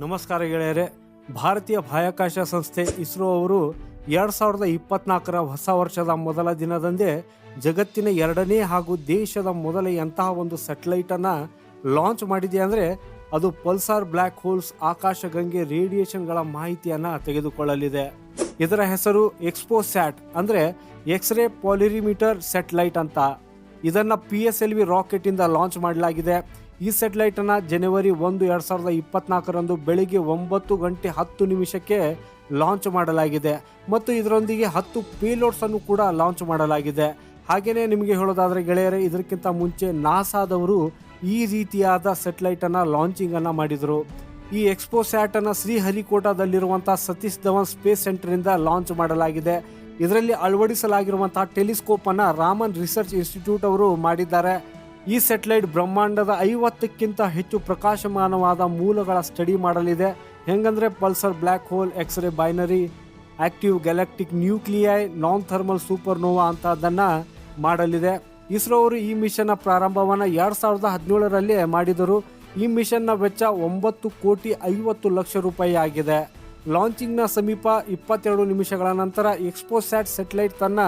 ನಮಸ್ಕಾರ ಗೆಳೆಯರೆ. ಭಾರತೀಯ ಬಾಹ್ಯಾಕಾಶ ಸಂಸ್ಥೆ ಇಸ್ರೋ ಅವರು ಎರಡು ಸಾವಿರದ ಇಪ್ಪತ್ನಾಲ್ಕರ ಹೊಸ ವರ್ಷದ ಮೊದಲ ದಿನದಂದೇ ಜಗತ್ತಿನ ಎರಡನೇ ಹಾಗೂ ದೇಶದ ಮೊದಲ ಎಂತಹ ಒಂದು ಸ್ಯಾಟಲೈಟನ್ನು ಲಾಂಚ್ ಮಾಡಿದೆ ಅಂದರೆ ಅದು ಪಲ್ಸಾರ್ ಬ್ಲ್ಯಾಕ್ ಹೋಲ್ಸ್ ಆಕಾಶಗಂಗೆ ರೇಡಿಯೇಷನ್ಗಳ ಮಾಹಿತಿಯನ್ನು ತೆಗೆದುಕೊಳ್ಳಲಿದೆ. ಇದರ ಹೆಸರು ಎಕ್ಸ್ಪೋಸ್ಯಾಟ್ ಅಂದರೆ ಎಕ್ಸ್ರೇ ಪಾಲಿರಿಮೀಟರ್ ಸ್ಯಾಟಲೈಟ್ ಅಂತ. ಇದನ್ನು P S L V rocket ಇಂದ ಲಾಂಚ್ ಮಾಡಲಾಗಿದೆ. ಈ ಸ್ಯಾಟಲೈಟನ್ನು ಜನವರಿ ಒಂದು, ಎರಡು ಸಾವಿರದ ಇಪ್ಪತ್ನಾಲ್ಕರಂದು ಬೆಳಿಗ್ಗೆ ಒಂಬತ್ತು ಗಂಟೆ ಹತ್ತು ನಿಮಿಷಕ್ಕೆ ಲಾಂಚ್ ಮಾಡಲಾಗಿದೆ. ಮತ್ತು ಇದರೊಂದಿಗೆ ಹತ್ತು ಪೇಲೋಡ್ಸ್ ಅನ್ನು ಕೂಡ ಲಾಂಚ್ ಮಾಡಲಾಗಿದೆ. ಹಾಗೆಯೇ ನಿಮಗೆ ಹೇಳೋದಾದರೆ ಗೆಳೆಯರೆ, ಇದಕ್ಕಿಂತ ಮುಂಚೆ ನಾಸಾದವರು ಈ ರೀತಿಯಾದ ಸೆಟಲೈಟನ್ನು ಲಾಂಚಿಂಗನ್ನು ಮಾಡಿದರು. ಈ ಎಕ್ಸ್ಪೋ ಸ್ಯಾಟನ್ನು ಶ್ರೀಹರಿಕೋಟಾದಲ್ಲಿರುವಂಥ ಸತೀಶ್ ಧವನ್ ಸ್ಪೇಸ್ ಸೆಂಟರಿಂದ ಲಾಂಚ್ ಮಾಡಲಾಗಿದೆ. ಇದರಲ್ಲಿ ಅಳವಡಿಸಲಾಗಿರುವಂತಹ ಟೆಲಿಸ್ಕೋಪನ್ನು ರಾಮನ್ ರಿಸರ್ಚ್ ಇನ್ಸ್ಟಿಟ್ಯೂಟ್ ಅವರು ಮಾಡಿದ್ದಾರೆ. ಈ ಸ್ಯಾಟಲೈಟ್ ಬ್ರಹ್ಮಾಂಡದ ಐವತ್ತಕ್ಕಿಂತ ಹೆಚ್ಚು ಪ್ರಕಾಶಮಾನವಾದ ಮೂಲಗಳ ಸ್ಟಡಿ ಮಾಡಲಿದೆ. ಹೆಂಗಂದ್ರೆ pulsar black hole, X-ray binary, active galactic nuclei, non thermal supernova ಅಂತದನ್ನ ಮಾಡಲಿದೆ. ಇಸ್ರೋ ಅವರು ಈ ಮಿಷನ್ನ ಪ್ರಾರಂಭವನ್ನು ಎರಡು ಸಾವಿರದ ಹದಿನೇಳರಲ್ಲಿ ಮಾಡಿದರು. ಈ ಮಿಷನ್ನ ವೆಚ್ಚ ಒಂಬತ್ತು ಕೋಟಿ ಐವತ್ತು ಲಕ್ಷ ರೂಪಾಯಿ ಆಗಿದೆ. ಲಾಂಚಿಂಗ್ನ ಸಮೀಪ ಇಪ್ಪತ್ತೆರಡು ನಿಮಿಷಗಳ ನಂತರ ಎಕ್ಸ್ಪೋಸ್ಯಾಟ್ ಸೆಟಲೈಟ್ ತನ್ನ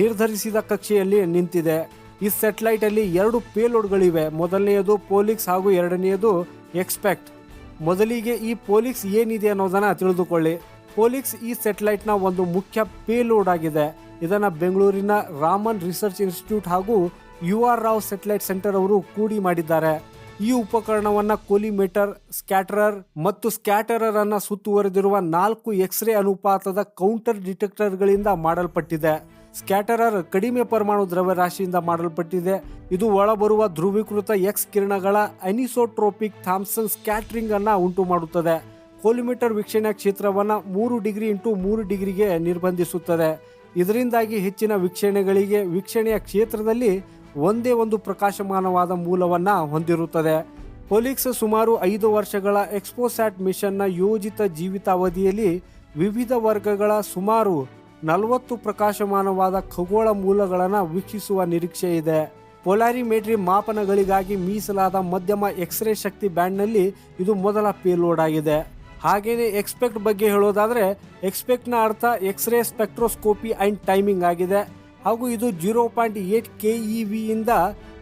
ನಿರ್ಧರಿಸಿದ ಕಕ್ಷೆಯಲ್ಲಿ ನಿಂತಿದೆ. ಈ ಸೆಟಲೈಟ್ ಅಲ್ಲಿ ಎರಡು ಪೇಲೋಡ್ಗಳಿವೆ. ಮೊದಲನೆಯದು ಪೋಲಿಕ್ಸ್ ಹಾಗೂ ಎರಡನೆಯದು ಎಕ್ಸ್ಪೆಕ್ಟ್. ಮೊದಲಿಗೆ ಈ ಪೋಲಿಕ್ಸ್ ಏನಿದೆ ಅನ್ನೋದನ್ನ ತಿಳಿದುಕೊಳ್ಳಿ. ಪೋಲಿಕ್ಸ್ ಈ ಸೆಟಲೈಟ್ನ ಒಂದು ಮುಖ್ಯ ಪೇಲೋಡ್ ಆಗಿದೆ. ಇದನ್ನ ಬೆಂಗಳೂರಿನ ರಾಮನ್ ರಿಸರ್ಚ್ ಇನ್ಸ್ಟಿಟ್ಯೂಟ್ ಹಾಗೂ U R Rao satellite centre ಅವರು ಕೂಡಿ ಮಾಡಿದ್ದಾರೆ. ಈ ಉಪಕರಣವನ್ನ ಕೋಲಿಮೀಟರ್, ಸ್ಕ್ಯಾಟರರ್ ಮತ್ತು ಸ್ಕ್ಯಾಟರರ್ ಅನ್ನ ಸುತ್ತುವರೆದಿರುವ ನಾಲ್ಕು ಎಕ್ಸ್ರೇ ಅನುಪಾತದ ಕೌಂಟರ್ ಡಿಟೆಕ್ಟರ್ಗಳಿಂದ ಮಾಡಲ್ಪಟ್ಟಿದೆ. ಸ್ಕ್ಯಾಟರರ್ ಕಡಿಮೆ ಪರಮಾಣು ದ್ರವ್ಯರಾಶಿಯಿಂದ ಮಾಡಲ್ಪಟ್ಟಿದೆ. ಇದು ಒಳಬರುವ ಧ್ರುವೀಕೃತ ಎಕ್ಸ್ ಕಿರಣಗಳ ಅನಿಸೋಟ್ರೋಪಿಕ್ ಥಾಮ್ಸನ್ ಸ್ಕ್ಯಾಟರಿಂಗ್ ಅನ್ನ ಉಂಟು ಮಾಡುತ್ತದೆ ಕೋಲಿಮೀಟರ್ ವೀಕ್ಷಣೆ ಕ್ಷೇತ್ರವನ್ನ ಮೂರು ಡಿಗ್ರಿ ಇಂಟು ಮೂರು ಡಿಗ್ರಿಗೆ ನಿರ್ಬಂಧಿಸುತ್ತದೆ. ಇದರಿಂದಾಗಿ ಹೆಚ್ಚಿನ ವೀಕ್ಷಣೆಗಳಿಗೆ ವೀಕ್ಷಣೆಯ ಕ್ಷೇತ್ರದಲ್ಲಿ ಒಂದೇ ಒಂದು ಪ್ರಕಾಶಮಾನವಾದ ಮೂಲವನ್ನು ಹೊಂದಿರುತ್ತದೆ. ಪೊಲಿಕ್ಸ್ ಸುಮಾರು ಐದು ವರ್ಷಗಳ ಎಕ್ಸ್ಪೋಸ್ಯಾಟ್ ಮಿಷನ್ನ ಯೋಜಿತ ಜೀವಿತಾವಧಿಯಲ್ಲಿ ವಿವಿಧ ವರ್ಗಗಳ ಸುಮಾರು ನಲವತ್ತು ಪ್ರಕಾಶಮಾನವಾದ ಖಗೋಳ ಮೂಲಗಳನ್ನು ವೀಕ್ಷಿಸುವ ನಿರೀಕ್ಷೆ ಇದೆ. ಪೊಲಾರಿಮೇಟ್ರಿ ಮಾಪನಗಳಿಗಾಗಿ ಮೀಸಲಾದ ಮಧ್ಯಮ ಎಕ್ಸ್ರೇ ಶಕ್ತಿ ಬ್ಯಾಂಡ್ನಲ್ಲಿ ಇದು ಮೊದಲ ಪೇಲೋಡ್ ಆಗಿದೆ. ಹಾಗೆಯೇ ಎಕ್ಸ್ಪೆಕ್ಟ್ ಬಗ್ಗೆ ಹೇಳೋದಾದರೆ, ಎಕ್ಸ್ಪೆಕ್ಟ್ನ ಅರ್ಥ ಎಕ್ಸ್ರೇ ಸ್ಪೆಕ್ಟ್ರೋಸ್ಕೋಪಿ ಆ್ಯಂಡ್ ಟೈಮಿಂಗ್ ಆಗಿದೆ. ಹಾಗೂ ಇದು zero point eight K E ವಿಯಿಂದ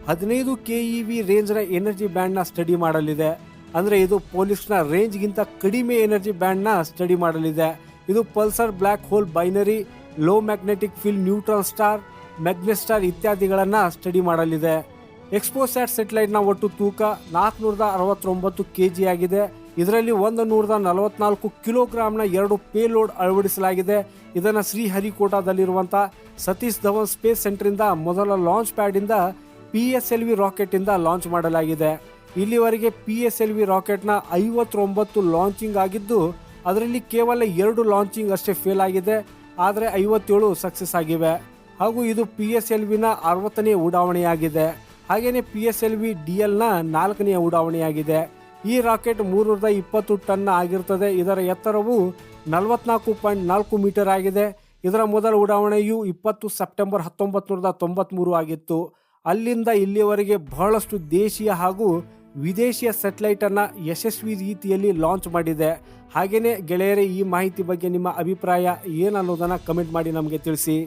ಹದಿನೈದು ಕೆ ಇ ವಿ ರೇಂಜ್ನ ಎನರ್ಜಿ ಬ್ಯಾಂಡ್ನ ಸ್ಟಡಿ ಮಾಡಲಿದೆ. ಅಂದರೆ ಇದು ಪೊಲೀಸ್ನ ರೇಂಜ್ಗಿಂತ ಕಡಿಮೆ ಎನರ್ಜಿ ಬ್ಯಾಂಡ್ನ ಸ್ಟಡಿ ಮಾಡಲಿದೆ. ಇದು pulsar black hole, binary, low magnetic field neutron star magnetar ಇತ್ಯಾದಿಗಳನ್ನು ಸ್ಟಡಿ ಮಾಡಲಿದೆ. ಎಕ್ಸ್ಪೋಸ್ಯಾಟ್ ಸೆಟಲೈಟ್ನ ಒಟ್ಟು ತೂಕ ನಾಲ್ಕುನೂರದ ಅರವತ್ತೊಂಬತ್ತು ಕೆ ಜಿ ಆಗಿದೆ. ಇದರಲ್ಲಿ ಒಂದು ನೂರದ ನಲವತ್ನಾಲ್ಕು ಕಿಲೋಗ್ರಾಮ್ನ ಎರಡು ಪೇಲೋಡ್ ಅಳವಡಿಸಲಾಗಿದೆ. ಇದನ್ನು ಶ್ರೀಹರಿಕೋಟಾದಲ್ಲಿರುವಂಥ ಸತೀಶ್ ಧವನ್ ಸ್ಪೇಸ್ ಸೆಂಟರಿಂದ ಮೊದಲ ಲಾಂಚ್ ಪ್ಯಾಡಿಂದ ಪಿ ಎಸ್ ಎಲ್ ವಿ ರಾಕೆಟಿಂದ ಲಾಂಚ್ ಮಾಡಲಾಗಿದೆ. ಇಲ್ಲಿವರೆಗೆ ಪಿ ಎಸ್ ಎಲ್ ವಿ ರಾಕೆಟ್ನ ಐವತ್ತೊಂಬತ್ತು ಲಾಂಚಿಂಗ್ ಆಗಿದ್ದು, ಅದರಲ್ಲಿ ಕೇವಲ ಎರಡು ಲಾಂಚಿಂಗ್ ಅಷ್ಟೇ ಫೇಲ್ ಆಗಿದೆ. ಆದರೆ ಐವತ್ತೇಳು ಸಕ್ಸಸ್ ಆಗಿವೆ. ಹಾಗೂ ಇದು ಪಿ ಎಸ್ ಎಲ್ ವಿನ ಅರವತ್ತನೇ ಉಡಾವಣೆಯಾಗಿದೆ. ಹಾಗೆಯೇ P S L V D ಎಲ್ನ ನಾಲ್ಕನೆಯ ಉಡಾವಣೆಯಾಗಿದೆ. ಈ ರಾಕೆಟ್ ಮೂರರದ ಇಪ್ಪತ್ತು ಟನ್ ಆಗಿರುತ್ತದೆ. ಇದರ ಎತ್ತರವು ನಲವತ್ನಾಲ್ಕು ಪಾಯಿಂಟ್ ನಾಲ್ಕು ಮೀಟರ್ ಆಗಿದೆ. ಇದರ ಮೊದಲ ಉಡಾವಣೆಯು ಇಪ್ಪತ್ತು ಸೆಪ್ಟೆಂಬರ್ ಹತ್ತೊಂಬತ್ತು ನೂರದ ಆಗಿತ್ತು. ಅಲ್ಲಿಂದ ಇಲ್ಲಿಯವರೆಗೆ ಬಹಳಷ್ಟು ದೇಶೀಯ ಹಾಗೂ ವಿದೇಶಿಯ ಸೆಟಲೈಟನ್ನು ಯಶಸ್ವಿ ರೀತಿಯಲ್ಲಿ ಲಾಂಚ್ ಮಾಡಿದೆ. ಹಾಗೆಯೇ ಗೆಳೆಯರೇ, ಈ ಮಾಹಿತಿ ಬಗ್ಗೆ ನಿಮ್ಮ ಅಭಿಪ್ರಾಯ ಏನನ್ನೋದನ್ನು ಕಮೆಂಟ್ ಮಾಡಿ ನಮಗೆ ತಿಳಿಸಿ.